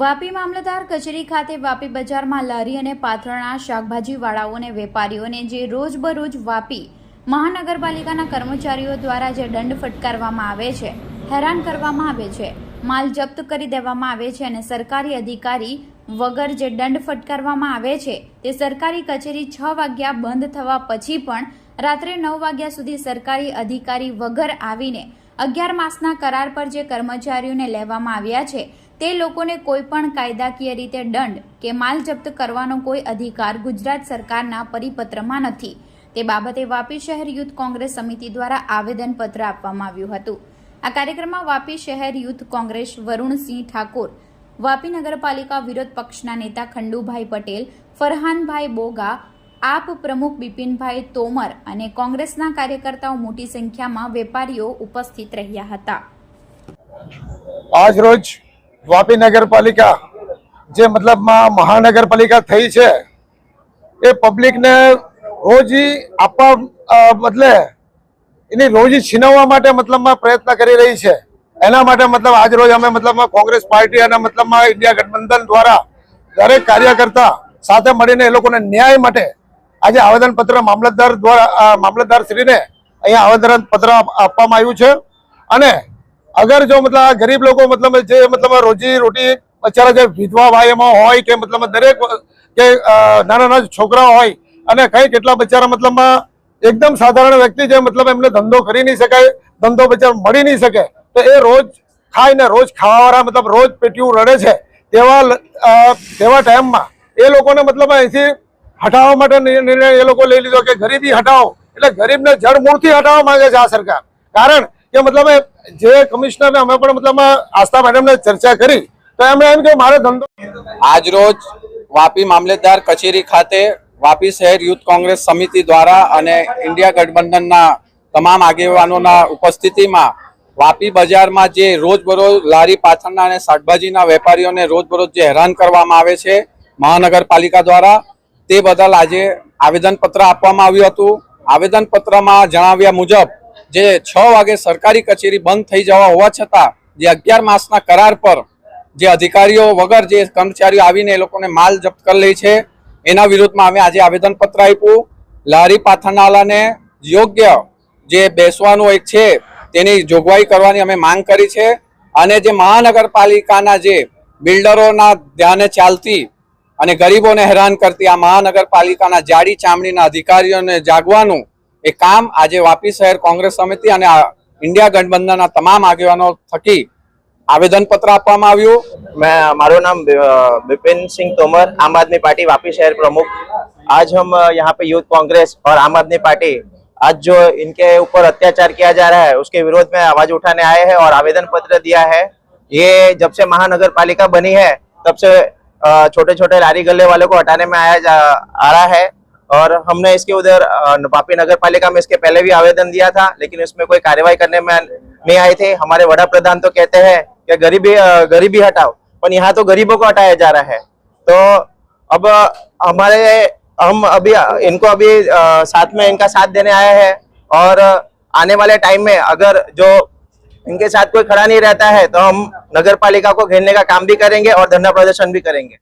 વાપી મામલતદાર કચેરી ખાતે વાપી બજારમાં લારી અને પાથરણા શાકભાજીવાળાઓને વેપારીઓને જે રોજબરોજ વાપી મહાનગરપાલિકાના કર્મચારીઓ દ્વારા જે દંડ ફટકારવામાં આવે છે, હેરાન કરવામાં આવે છે, માલ જપ્ત કરી દેવામાં આવે છે અને સરકારી અધિકારી વગર જે દંડ ફટકારવામાં આવે છે, તે સરકારી કચેરી છ વાગ્યા બંધ થવા પછી પણ રાત્રે નવ વાગ્યા સુધી સરકારી અધિકારી વગર આવીને અગિયાર માસના કરાર પર જે કર્મચારીઓને લેવામાં આવ્યા છે તે લોકોને કોઈ પણ કાયદાકીય રીતે દંડ કે માલ જપ્ત કરવાનો કોઈ અધિકાર ગુજરાત સરકારના પરિપત્રમાં નથી. તે બાબતે વાપી શહેર યુથ કોંગ્રેસ સમિતિ દ્વારા આવેદનપત્ર આપવામાં આવ્યું હતું. આ કાર્યક્રમમાં વાપી શહેર યુથ કોંગ્રેસ વરુણસિંહ ઠાકોર, વાપી નગરપાલિકા વિરોધ પક્ષના નેતા ખંડુભાઈ પટેલ, ફરહાનભાઈ બોગા, આપ પ્રમુખ બિપિનભાઈ તોમર અને કોંગ્રેસના કાર્યકર્તાઓ મોટી સંખ્યામાં વેપારીઓ ઉપસ્થિત રહ્યા હતા. આજ રોજ વાપી નગરપાલિકા જે મતલબમાં મહાનગરપાલિકા થઈ છે, એ પબ્લિકને રોજી આપવા બદલે એની રોજી છીનવવા માટે મતલબમાં પ્રયત્ન કરી રહી છે. એના માટે મતલબ આજ રોજ અમે મતલબમાં કોંગ્રેસ પાર્ટી અને મતલબમાં ઇન્ડિયા ગઠબંધન દ્વારા દરેક કાર્યકર્તા સાથે મળીને એ લોકોને ન્યાય માટે આજે આવેદનપત્ર મામલતદાર દ્વારા મામલતદાર શ્રીને અહીંયા આવેદનપત્ર આપ- આપવામાં આવ્યું છે. અને અગર જો મતલબ ગરીબ લોકો મતલબ જે મતલબ રોજી રોટી બચારા જે વિધવા ભાઈ હોય કે મતલબ દરેક કે નાના નાના છોકરાઓ હોય અને કઈ કેટલા બચારા મતલબમાં એકદમ સાધારણ વ્યક્તિ જે મતલબ એમને ધંધો કરી નહીં શકાય, ધંધો બચાર મળી નહીં શકે, તો એ રોજ ખાઈને રોજ ખાવાવાળા મતલબ રોજ પેટીયું રડે છે, તેવા તેવા ટાઈમમાં એ લોકોને મતલબ અહીંથી હટાવવા માટે નિર્ણય એ લોકો લઈ લીધો કે ગરીબી હટાવો, એટલે ગરીબને જડમૂળથી હટાવવા માંગે છે આ સરકાર. કારણ કે મતલબ જે કમિશનરને અમે પણ મતલબ આસ્થા મેડમને ચર્ચા કરી, તો એમણે એમ કે મારે ધંધો આજ રોજ વાપી મામલેદાર કચેરી ખાતે વાપી શહેર યુથ કોંગ્રેસ સમિતિ દ્વારા અને ઇન્ડિયા ગઠબંધનના તમામ આગેવાનોના ઉપસ્થિતિમાં વાપી બજારમાં જે રોજબરોજ લારી પાથરના અને શાકભાજીના વેપારીઓને રોજબરોજ જે હેરાન કરવામાં આવે છે મહાનગરપાલિકા દ્વારા, તે બદલ આજે આવેદનપત્ર આપવામાં આવ્યું હતું. આવેદનપત્રમાં જણાવ્યા મુજબ જે છ વાગે સરકારી કચેરી બંધ થઈ જવા હોવા છતાં, જે અગિયાર માસના કરાર પર જે અધિકારીઓ વગર જે કર્મચારીઓ આવીને એ લોકોને માલ જપ્ત કરી લે છે, એના વિરુદ્ધમાં અમે આજે આવેદનપત્ર આપ્યું. લારી પાથરનાલાને યોગ્ય જે બેસવાનું એક છે, તેની જોગવાઈ કરવાની અમે માંગ કરી છે. અને જે મહાનગરપાલિકાના જે બિલ્ડરોના ધ્યાને ચાલતી અને ગરીબોને હેરાન કરતી આ મહાનગરપાલિકાના જાડી ચામડીના અધિકારીઓને જાગવાનું એ કામ આજે વાપી શહેર કોંગ્રેસ સમિતિ અને આ ઇન્ડિયા ગઠબંધનના તમામ આગેવાનો થકી आवेदन पत्र આપવામાં આવ્યું मैं हमारा नाम अ, विपिन सिंह तोमर आम आदमी पार्टी वापी शहर प्रमुख आज हम अ, यहाँ पे यूथ कांग्रेस और आम आदमी पार्टी आज जो इनके ऊपर अत्याचार किया जा रहा है उसके विरोध में आवाज उठाने आए हैं और आवेदन पत्र दिया है ये जब से महानगर पालिका बनी है तब से छोटे छोटे लारी गले वालों को हटाने में आया जा आ रहा है और हमने इसके उधर वापी नगर पालिका में इसके पहले भी आवेदन दिया था, लेकिन इसमें कोई कार्यवाही करने में नहीं आए थे। हमारे वड़ा प्रधान तो कहते हैं कि गरीबी गरीबी हटाओ, पर यहाँ तो गरीबों को हटाया जा रहा है। तो अब हमारे, हम अभी, इनको अभी साथ में इनका साथ देने आए हैं, और आने वाले टाइम में अगर जो इनके साथ कोई खड़ा नहीं रहता है तो हम नगर पालिका को घेरने का काम भी करेंगे और धरना प्रदर्शन भी करेंगे।